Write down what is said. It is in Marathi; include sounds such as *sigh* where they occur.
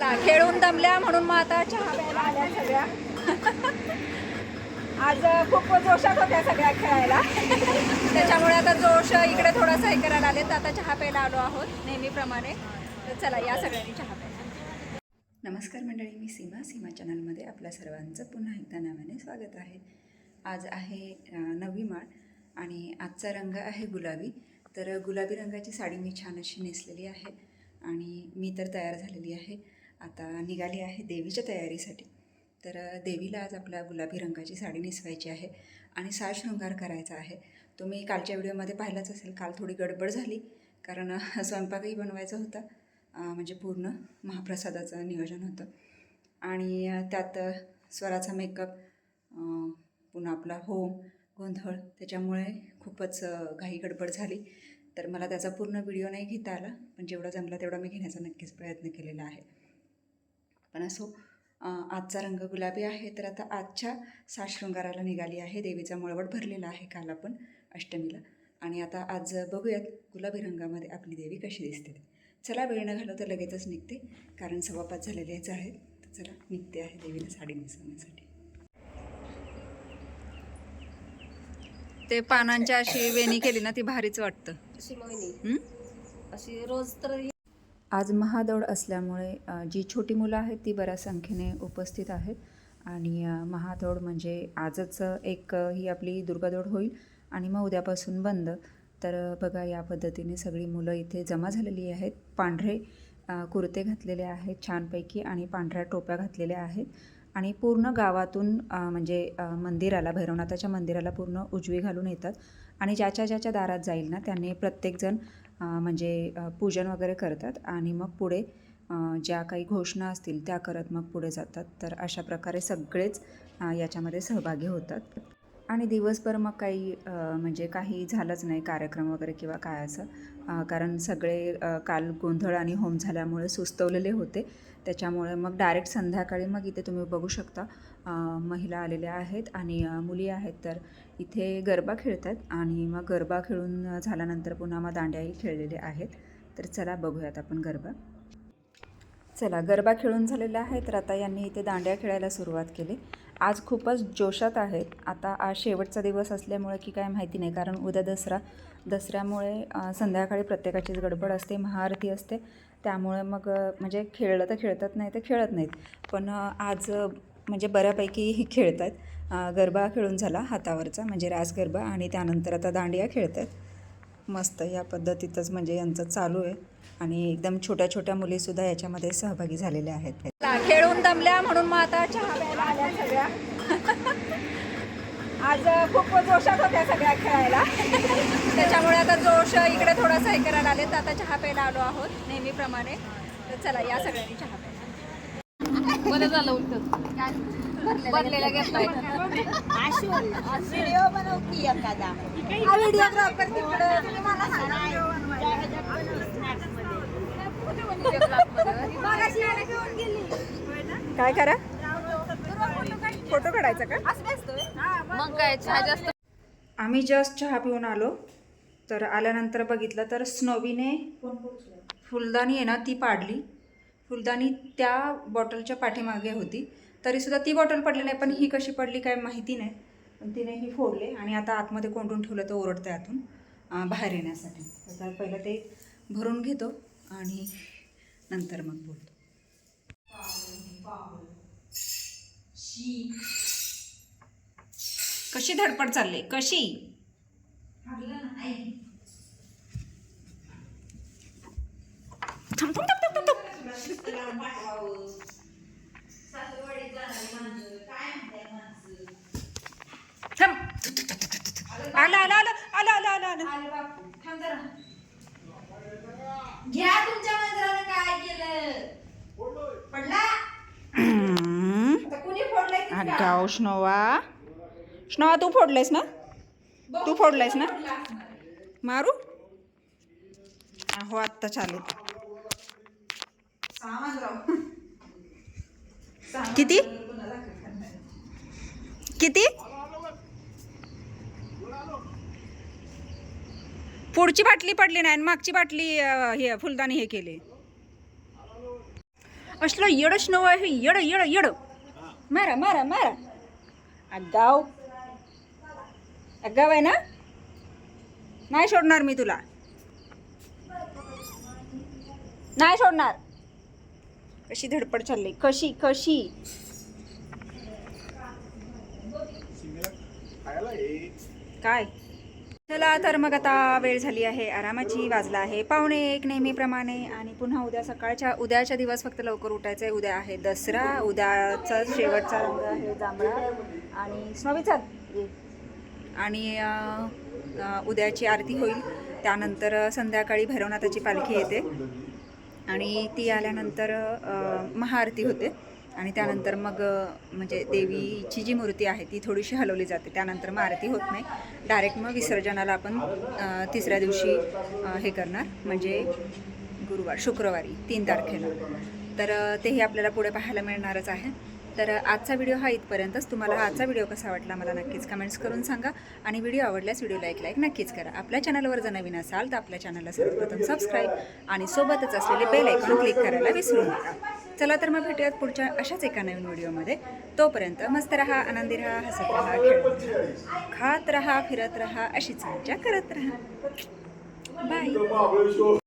खेळून दमल्या म्हणून मग आता चहा प्यायला आल्या सगळ्या. आज खूप जोशात होत्या सगळ्या खेळायला. त्याच्यामुळे आता जोश इकडे थोडासा हे करायला आले तर आता चहा प्यायला आलो आहोत नेहमीप्रमाणे. तर चला या सगळ्यांनी चहा प्यायला नमस्कार मंडळी मी सीमा सीमा चॅनलमध्ये आपल्या सर्वांचं पुन्हा एकदा नव्याने स्वागत आहे. आज आहे नवी नववी माळ आणि आजचा रंग आहे गुलाबी. तर गुलाबी रंगाची साडी मी छान अशी नेसलेली आहे आणि मी तर तयार झालेली आहे. आता निघाली आहे देवीच्या तयारीसाठी. तर देवीला आज आपल्या गुलाबी रंगाची साडी नेसवायची आहे आणि साज शृंगार करायचा आहे. तुम्ही कालच्या व्हिडिओमध्ये पाहिलाच असेल काल थोडी गडबड झाली. कारण *laughs* स्वयंपाकही बनवायचा होता. म्हणजे पूर्ण महाप्रसादाचं नियोजन होतं. आणि त्यात स्वराचा मेकअप पुन्हा आपला होम गोंधळ त्याच्यामुळे खूपच घाई गडबड झाली. तर मला त्याचा पूर्ण व्हिडिओ नाही घेता आला. पण जेवढा जमला तेवढा मी घेण्याचा नक्कीच प्रयत्न केलेला आहे. पण असो आजचा रंग गुलाबी आहे तर आता आजच्या साजशृंगाराला निघाली आहे. देवीचा मळवट भरलेला आहे काल आपण अष्टमीला. आणि आता आज बघूयात गुलाबी रंगामध्ये आपली देवी कशी दिसते. चला वेळ न घालवता लगेचच निघते कारण सव्वा पाच झालेलेच आहेत तर चला निघते आहे देवीला साडी नेसवण्यासाठी. ते पानांच्या अशी वेणी केली ना ती भारीच वाटतं. अशी मोहिनी. हं? अशी रोज तर आज महादौड असल्यामुळे जी छोटी मुलं आहेत ती बऱ्याच संख्येने उपस्थित आहेत आणि महादौड म्हणजे आजच एक ही आपली दुर्गादौड होईल आणि मग उद्यापासून बंद. तर बघा या पद्धतीने सगळी मुलं इथे जमा झालेली आहेत. पांढरे कुर्ते घातलेले आहेत छानपैकी आणि पांढऱ्या टोप्या घातलेल्या आहेत आणि पूर्ण गावातून म्हणजे मंदिराला भैरवनाथाच्या मंदिराला पूर्ण उजवी घालून येतात आणि ज्याच्या ज्याच्या दारात जाईल ना त्यांनी प्रत्येकजण म्हणजे पूजन वगैरे करतात आणि मग पुढे ज्या काही घोषणा असतील त्या करत मग पुढे जातात. तर अशा प्रकारे सगळेच याच्यामध्ये सहभागी होतात. आणि दिवसभर मग काही म्हणजे काही झालंच नाही कार्यक्रम वगैरे किंवा काय असं. कारण सगळे काल गोंधळ आणि होम झाल्यामुळे सुस्तवलेले होते. त्याच्यामुळे मग डायरेक्ट संध्याकाळी मग इथे तुम्ही बघू शकता. महिला आलेल्या आहेत आणि मुली आहेत. तर इथे गरबा खेळतात आणि मग गरबा खेळून झाल्यानंतर पुन्हा मग दांड्याही खेळलेले आहेत. तर चला बघूयात आपण गरबा. चला गरबा खेळून झालेला आहे. तर आता यांनी इथे दांड्या खेळायला सुरुवात केली. आज खूपच जोशात आहेत. आता आज शेवटचा दिवस असल्यामुळे की काय माहिती नाही कारण उद्या दसरा. दसऱ्यामुळे संध्याकाळी प्रत्येकाचीच गडबड असते महाआरती असते. त्यामुळे मग म्हणजे खेळलं तर खेळतात नाही तर खेळत नाहीत. पण आज म्हणजे बऱ्यापैकी खेळत आहेत गरबा खेळून झाला हातावरचा म्हणजे रास गरबा आणि त्यानंतर आता दांडिया खेळतात मस्त या पद्धतीतच म्हणजे यांचं चालू आहे. आणि एकदम छोट्या छोट्या मुलीसुद्धा याच्यामध्ये सहभागी झालेल्या आहेत. खेळून दमल्या म्हणून मग आता चहा प्यायला आल्या सगळ्या. आज खूप जोशात होत्या सगळ्या खेळायला. त्याच्यामुळे आता जोश इकडे थोडासा हे करायला आले तर आता चहा प्यायला आलो आहोत नेहमीप्रमाणे. तर चला या सगळ्यांनी चहा प्यायला बरं झालं उलट. भरलेला घेतलाय. व्हिडिओ बनव की एखादा. व्हिडिओग्राफर तिकडे. मला सांगा. काय करा? फोटो काढायचा का? मग काय चहा जास्त? आम्ही जस्ट चहा पिऊन आलो. तर आल्यानंतर बघितलं तर स्नोवीने फुलदाणी आहे ना ती पाडली. फुलदाणी त्या बॉटलच्या पाठीमागे होती. तरीसुद्धा ती बॉटल पडली नाही पण ही कशी पडली काय माहिती नाही. पण तिने ही फोडले आणि आता आतमध्ये कोंडून ठेवलं तर ओरडते आतून अं, बाहेर येण्यासाठी. तर पहिलं ते भरून घेतो आणि नंतर मग बोलतो. कशी धडपड चालली? कशी? आलं आलं आलं आलं घ्या तुमच्या मंदिरानं काय केलं पडला हम्म. आता कुणी जाओ स्नोवा स्नोवा तू फोडलायस ना? तू फोडलायस ना? मारू? हो आत्ता चालेल किती? किती? पुढची बाटली पडली नाही आणि मागची बाटली हे फुलदाणी हे केली. असलं येडच नव आहे येड येड येड. मारा मारा मारा. अगाव. अगाव आहे ना? नाही सोडणार मी तुला. नाही सोडणार. कशी धडपड चालली? कशी कशी? काय? चला तर मग आता वेळ झाली आहे आरामाची वाजला आहे. पावणे एक नेहमीप्रमाणे आणि पुन्हा उद्या सकाळच्या उद्याच्या दिवस फक्त लवकर उठायचं. आहे उद्या आहे दसरा उद्याचा शेवटचा रंग आहे जांभळा आणि स्वामीचा. आणि उद्याची आरती होईल. त्यानंतर संध्याकाळी भैरवनाथाची पालखी येते. आणि ती आल्यानंतर महाआरती होते. आणि त्यानंतर मग म्हणजे देवीची जी मूर्ती आहे ती थोडीशी हलवली जाते. त्यानंतर मग आरती होत नाही. डायरेक्ट मग विसर्जनाला आपण तिसऱ्या दिवशी हे करणार. म्हणजे गुरुवार शुक्रवारी तीन तारखेला. तर तेही आपल्याला पुढे पाहायला मिळणारच आहे. तर आजचा व्हिडिओ हा इथपर्यंतच. तुम्हाला हा आजचा व्हिडिओ कसा वाटला मला नक्कीच कमेंट्स करून सांगा. आणि व्हिडिओ आवडल्यास व्हिडिओ एक लाईक नक्कीच करा. आपल्या चॅनलवर जर नवीन असाल तर आपल्या चॅनलला सर्वप्रथम सबस्क्राईब आणि सोबतच असलेले बेल ऐकून क्लिक करायला विसरू नका. चला तर मग भेटूयात पुढच्या अशाच एका नवीन व्हिडिओमध्ये. तोपर्यंत मस्त रहा आनंदी रहा हसत रहा खेळत खात रहा फिरत रहा अशीच मजा करत रहा. बाय